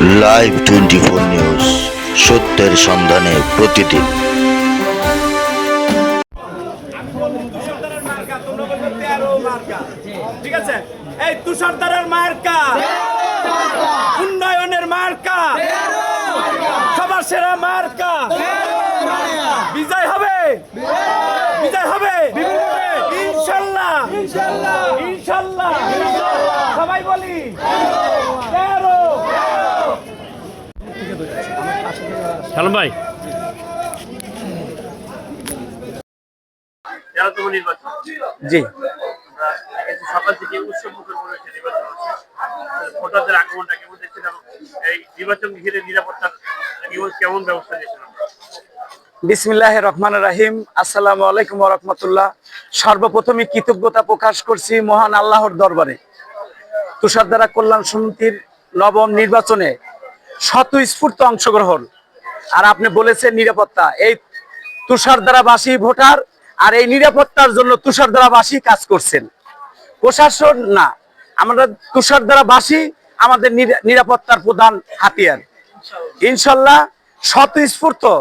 Live twenty four news সত্যের সন্ধানে প্রতিদিন। ঠিক আছে? এই তুষারদারের মার্কা। উন্নয়নের মার্কা। সবার সেরা মার্কা বিজয় হবে বিজয় হবে ইনশাল্লাহ ইনশাল্লাহ সবাই বলি তেরো সালাম ভাই। জি। সকাল থেকে উৎসব মুখর করেছে নির্বাচন হচ্ছে। ভোটারদের আগমনটা কেমন দেখছেন এবং এই নির্বাচন ঘিরে নিরাপত্তার কেমন কেমন ব্যবস্থা নিয়েছেন বিসমিল্লাহ রহমান রাহিম। আসসালামু আলাইকুম রহমতুল্লাহ। সর্বপ্রথমে কৃতজ্ঞতা প্রকাশ করছি মহান আল্লাহর দরবারে। তুষার দ্বারা কল্যাণ সমিতির নবম নির্বাচনে স্বতঃস্ফূর্ত অংশগ্রহণ। আর আপনি বলেছেন নিরাপত্তা। এই তুষারধারাবাসী ভোটার আর এই নিরাপত্তার জন্য তুষারধারাবাসী কাজ করছেন। প্রশাসন না, আমরা তুষারধারাবাসী আমাদের নিরা- নিরাপত্তার প্রধান হাতিয়ার। ইনশাল্লাহ স্বতঃস্ফূর্ত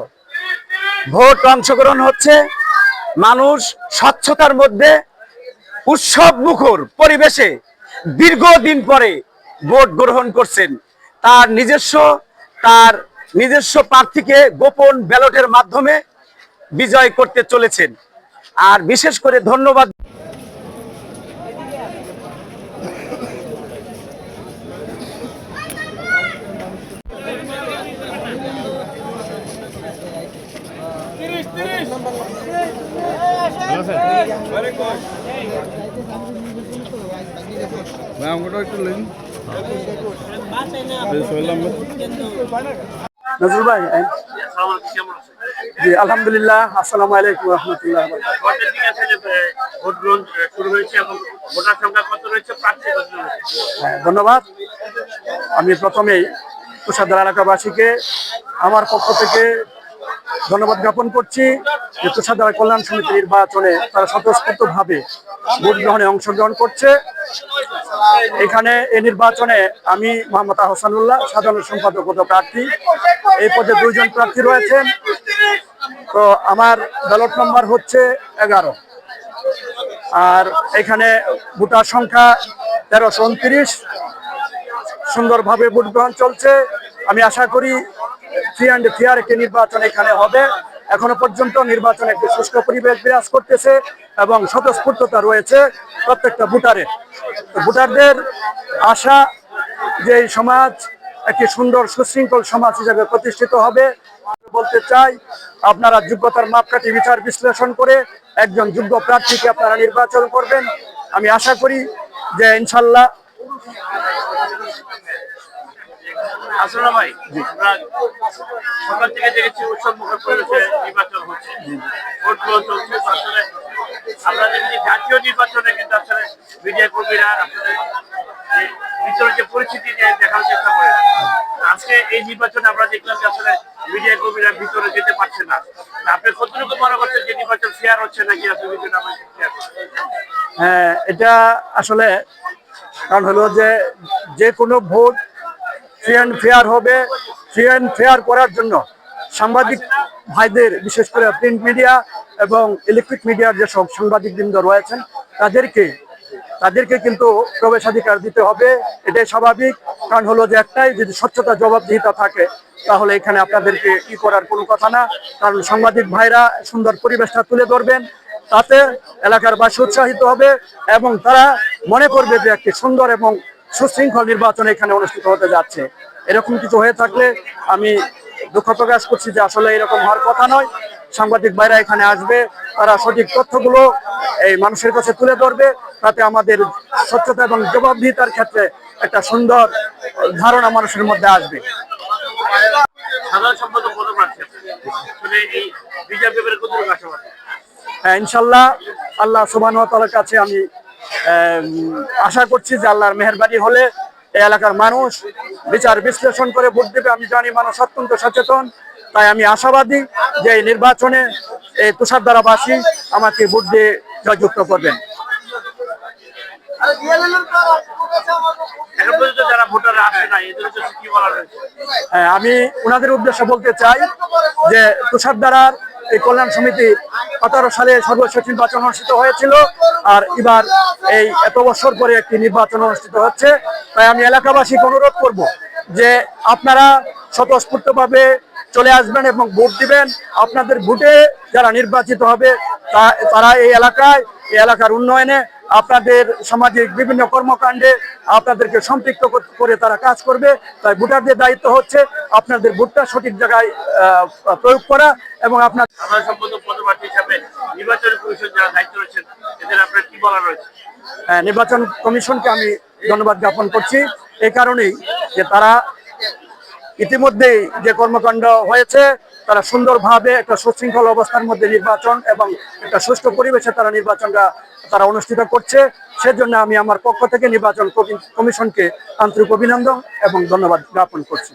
ভোট অংশগ্রহণ হচ্ছে মানুষ স্বচ্ছতার মধ্যে উৎসব মুখর পরিবেশে দীর্ঘদিন পরে ভোট গ্রহণ করছেন। তার নিজস্ব, তার নিজস্ব প্রার্থীকে গোপন ব্যালটের মাধ্যমে বিজয় করতে চলেছেন। আর বিশেষ করে ধন্যবাদ। নজরুল ভাই আছেন? জি আলহামদুলিল্লাহ আসসালামু আলাইকুম রহমতুল্লাহ ভোটের দিকে আছে যে এ, ভোট গ্রহণ শুরু হয়েছে এবং ভোটার সংখ্যা কত রয়েছে প্রার্থী হ্যাঁ, ধন্যবাদ। আমি প্রথমেই তুষারদার এলাকাবাসীকে আমার পক্ষ থেকে ধন্যবাদ জ্ঞাপন করছি। যে তুষারদার কল্যাণ সমিতি নির্বাচনে তারা স্বতঃস্ফূর্তভাবে ভোট গ্রহণে অংশগ্রহণ করছে। এখানে এই নির্বাচনে আমি মোহাম্মদ আহসানুল্লাহ, সাধারণ সম্পাদক প্রার্থী। এই পদে দুইজন প্রার্থী রয়েছেন। তো আমার ব্যালট নম্বর হচ্ছে এগারো। আর এখানে ভোটার সংখ্যা তেরোশো উনত্রিশ। সুন্দরভাবে ভোট গ্রহণ চলছে। আমি আশা করি ফ্রি অ্যান্ড ফেয়ার একটি নির্বাচন এখানে হবে। এখনও পর্যন্ত নির্বাচনে একটি সুষ্ঠ পরিবেশ বিরাজ করতেছে এবং স্বতঃস্ফূর্ততা রয়েছে প্রত্যেকটা ভোটারের। ভোটারদের আশা যে এই সমাজ একটি সুন্দর সুশৃঙ্খল সমাজ হিসেবে প্রতিষ্ঠিত হবে বলতে চাই, আপনারা যোগ্যতার মাপকাঠি বিচার বিশ্লেষণ করে একজন যোগ্য প্রার্থীকে আপনারা নির্বাচন করবেন। আমি আশা করি যে ইনশাল্লাহ আসলে ভাই আমরা সকাল থেকে দেখেছি উৎসব মুখর পরিবেশে নির্বাচন হচ্ছে। ভোট গ্রহণ চলছে আসলে আমরা দেখছি জাতীয় নির্বাচনে কিন্তু আসলে মিডিয়া কর্মীরা আসলে ভিতরে যে পরিস্থিতি নিয়ে দেখার চেষ্টা করে। আজকে এই নির্বাচনে আমরা দেখলাম যে আসলে মিডিয়া কর্মীরা ভিতরে যেতে পারছে না। আপনি কতটুকু মনে করছেন যে নির্বাচন ফেয়ার হচ্ছে নাকি আসলে হ্যাঁ এটা আসলে কারণ হলো যে যে কোনো ভোট অ্যান্ড ফেয়ার হবে অ্যান্ড ফেয়ার করার জন্য সাংবাদিক ভাইদের, বিশেষ করে প্রিন্ট মিডিয়া এবং ইলেকট্রিক মিডিয়ার যেসব সাংবাদিকবৃন্দ রয়েছেন, তাদেরকে তাদেরকে কিন্তু প্রবেশাধিকার দিতে হবে। এটাই স্বাভাবিক। কারণ হলো যে একটাই, যদি স্বচ্ছতা, জবাবদিহিতা থাকে, তাহলে এখানে আপনাদেরকে ই করার কোনো কথা না। কারণ সাংবাদিক ভাইরা সুন্দর পরিবেশটা তুলে ধরবেন, তাতে এলাকার বাসী উৎসাহিত হবে এবং তারা মনে করবে যে একটি সুন্দর এবং সুশৃঙ্খল নির্বাচন এখানে অনুষ্ঠিত হতে যাচ্ছে। এরকম কিছু হয়ে থাকলে আমি দুঃখ প্রকাশ করছি যে আসলে এরকম হওয়ার কথা নয়। সাংবাদিক ভাইরা এখানে আসবে তারা সঠিক তথ্যগুলো এই মানুষের কাছে তুলে ধরবে তাতে আমাদের স্বচ্ছতা এবং জবাবদিহিতার ক্ষেত্রে একটা সুন্দর ধারণা মানুষের মধ্যে আসবে। হ্যাঁ, ইনশাল্লাহ আল্লাহ সুবাহ তালার কাছে আম, আশা করছি যে আল্লাহর মেহরবানি হলে এই এলাকার মানুষ বিচার বিশ্লেষণ করে ভোট দেবে। আমি জানি মানুষ অত্যন্ত সচেতন তাই আমি আশাবাদী যে এই নির্বাচনে এই তুষারধারাবাসী আমাকে ভোট দিয়ে জয়যুক্ত করবেন। হ্যাঁ, আমি ওনাদের উদ্দেশ্যে বলতে চাই যে তুষারদারার এই কল্যাণ সমিতি সালে সর্বশেষ নির্বাচন অনুষ্ঠিত হয়েছিল। আর এবার এই এত বছর পরে একটি নির্বাচন অনুষ্ঠিত হচ্ছে। তাই আমি এলাকাবাসীকে অনুরোধ করব যে আপনারা স্বতঃস্ফূর্তভাবে চলে আসবেন এবং ভোট দিবেন। আপনাদের ভোটে যারা নির্বাচিত হবে তারা এই এলাকায়, এই এলাকার উন্নয়নে আপনাদের সামাজিক বিভিন্ন কর্মকাণ্ডে আপনাদেরকে সম্পৃক্ত করে তারা কাজ করবে। তাই ভোটারদের দায়িত্ব হচ্ছে আপনাদের ভোটটা সঠিক জায়গায় প্রয়োগ করা এবং আপনার আহ, নির্বাচন কমিশনকে আমি ধন্যবাদ জ্ঞাপন করছি। এই কারণেই যে তারা ইতিমধ্যেই যে কর্মকাণ্ড হয়েছে তারা সুন্দরভাবে একটা সুশৃঙ্খল অবস্থার মধ্যে নির্বাচন এবং একটা সুষ্ঠু পরিবেশে তারা নির্বাচনটা তারা অনুষ্ঠিত করছে। সেজন্য আমি আমার পক্ষ থেকে নির্বাচন কমি- কমিশনকে আন্তরিক অভিনন্দন এবং ধন্যবাদ জ্ঞাপন করছি।